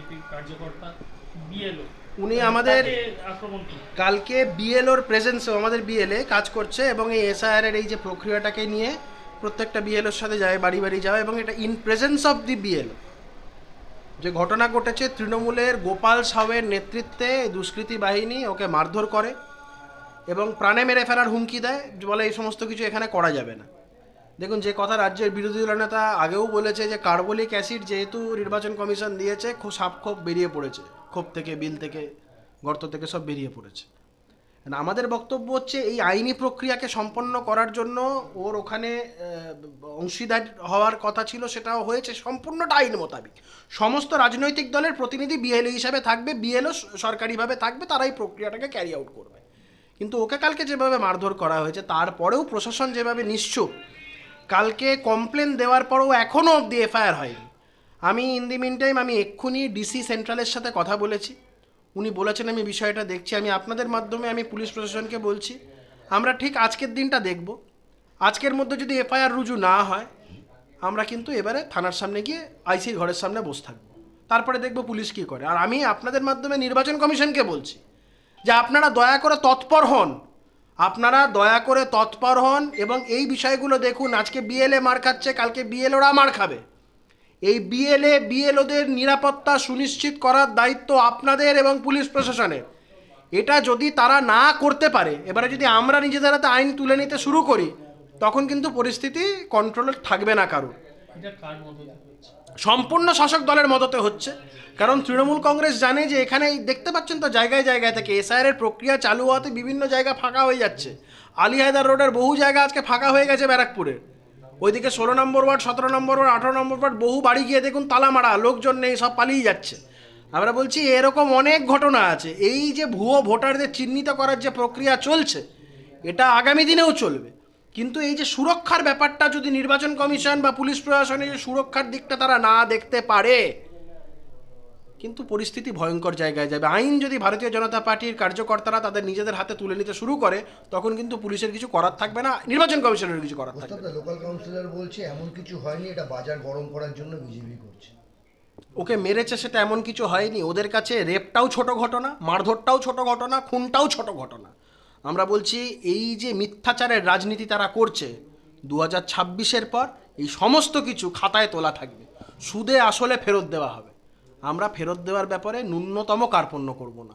বিজেপির কার্যকর্তা বিএলও। উনি আমাদের। কালকে বিএলওর প্রেজেন্সেও আমাদের বিএলএ কাজ করছে এবং এই এসআইআর এর এই যে প্রক্রিয়াটাকে নিয়ে প্রত্যেকটা বিএলওর সাথে যায় বাড়ি বাড়ি যাওয়া এবং এটা in presence of the BLO যে ঘটনা ঘটেছে তৃণমূলের গোপাল সাউয়ের নেতৃত্বে দুষ্কৃতী বাহিনী ওকে মারধর করে এবং প্রাণে মেরে ফেলার হুমকি দেয় বলে এই সমস্ত কিছু এখানে করা যাবে না। দেখুন, যে কথা রাজ্যের বিরোধী নেতা আগেও বলেছে যে কার্বলিক অ্যাসিড যেহেতু নির্বাচন কমিশন দিয়েছে খুব সাপ ক্ষোভ বেরিয়ে পড়েছে। ক্ষোভ থেকে, বিল থেকে, গর্ত থেকে সব বেরিয়ে পড়েছে। আমাদের বক্তব্য হচ্ছে এই আইনি প্রক্রিয়াকে সম্পন্ন করার জন্য ওর ওখানে অংশীদার হওয়ার কথা ছিল, সেটাও হয়েছে সম্পূর্ণটা আইন মোতাবিক। সমস্ত রাজনৈতিক দলের প্রতিনিধি বিএলএ হিসাবে থাকবে, বিএলও সরকারিভাবে থাকবে তারা এই প্রক্রিয়াটাকে ক্যারি আউট করবে। কিন্তু ওকে কালকে যেভাবে মারধর করা হয়েছে, তারপরেও প্রশাসন যেভাবে নিশ্চুপ কালকে কমপ্লেন দেওয়ার পরও এখনও অবধি এফআইআর হয়নি। আমি ইন দি মিন টাইম আমি এক্ষুনি ডিসি সেন্ট্রালের সাথে কথা বলেছি। উনি বলেছেন আমি বিষয়টা দেখছি, আমি আপনাদের মাধ্যমে আমি পুলিশ প্রশাসনকে বলছি, আমরা ঠিক আজকের দিনটা দেখব। আজকের মধ্যে যদি এফআইআর রুজু না হয়, আমরা কিন্তু এবারে থানার সামনে গিয়ে আইসির ঘরের সামনে বসে থাকব। তারপরে দেখব পুলিশ কী করে। আর আমি আপনাদের মাধ্যমে নির্বাচন কমিশনকে বলছি যে আপনারা দয়া করে তৎপর হন। আপনারা দয়া করে তৎপর হন এবং এই বিষয়গুলো দেখুন। আজকে বিএলএ মার খাচ্ছে, কালকে বিএলওরা মার খাবে। এই বিএলএ বিএলওদের নিরাপত্তা সুনিশ্চিত করার দায়িত্ব আপনাদের এবং পুলিশ প্রশাসনের। এটা যদি তারা না করতে পারে, এবারে যদি আমরা নিজেদের হাতে আইন তুলে নিতে শুরু করি, তখন কিন্তু পরিস্থিতি কন্ট্রোলে থাকবে না কারোর। সম্পূর্ণ শাসক দলের মদতে হচ্ছে। কারণ তৃণমূল কংগ্রেস জানে যে এখানে দেখতে পাচ্ছেন তো জায়গায় জায়গায় থেকে এসআইআর এর প্রক্রিয়া চালু হওয়াতে বিভিন্ন জায়গা ফাঁকা হয়ে যাচ্ছে। আলী হায়দার রোডের বহু জায়গা আজকে ফাঁকা হয়ে গেছে ব্যারাকপুরে। ওইদিকে ষোলো নম্বর ওয়ার্ড, সতেরো নম্বর ওয়ার্ড, আঠারো নম্বর ওয়ার্ড, বহু বাড়ি গিয়ে দেখুন তালা মারা, লোকজন নেই, সব পালিয়ে যাচ্ছে। আমরা বলছি, এরকম অনেক ঘটনা আছে। এই যে ভুয়ো ভোটারদের চিহ্নিত করার যে প্রক্রিয়া চলছে, এটা আগামী দিনেও চলবে। কিন্তু এই যে সুরক্ষার ব্যাপারটা যদি নির্বাচন কমিশন বা পুলিশ প্রশাসনের যে সুরক্ষার দিকটা তারা না দেখতে পারে কিন্তু পরিস্থিতি ভয়ঙ্কর জায়গায় যাবে। আইন যদি ভারতীয় জনতা পার্টির কার্যকর্তারা তাদের নিজেদের হাতে তুলে নিতে শুরু করে তখন কিন্তু পুলিশের কিছু করার থাকবে না নির্বাচন কমিশনের কিছু করার থাকবে লোকাল কাউন্সিলর বলছে এমন কিছু হয়নি এটা বাজার গরম করার জন্য বিজেপি করছে। ওকে মেরেছে সেটা এমন কিছু হয়নি ওদের কাছে রেপটাও ছোট ঘটনা মারধরটাও ছোট ঘটনা খুনটাও ছোট ঘটনা। আমরা বলছি এই যে মিথ্যাচারের রাজনীতি তারা করছে দু হাজার ছাব্বিশের পর এই সমস্ত কিছু খাতায় তোলা থাকবে। সুদে আসলে ফেরত দেওয়া হবে। আমরা ফেরত দেওয়ার ব্যাপারে ন্যূনতম কার্পণ্য করব না।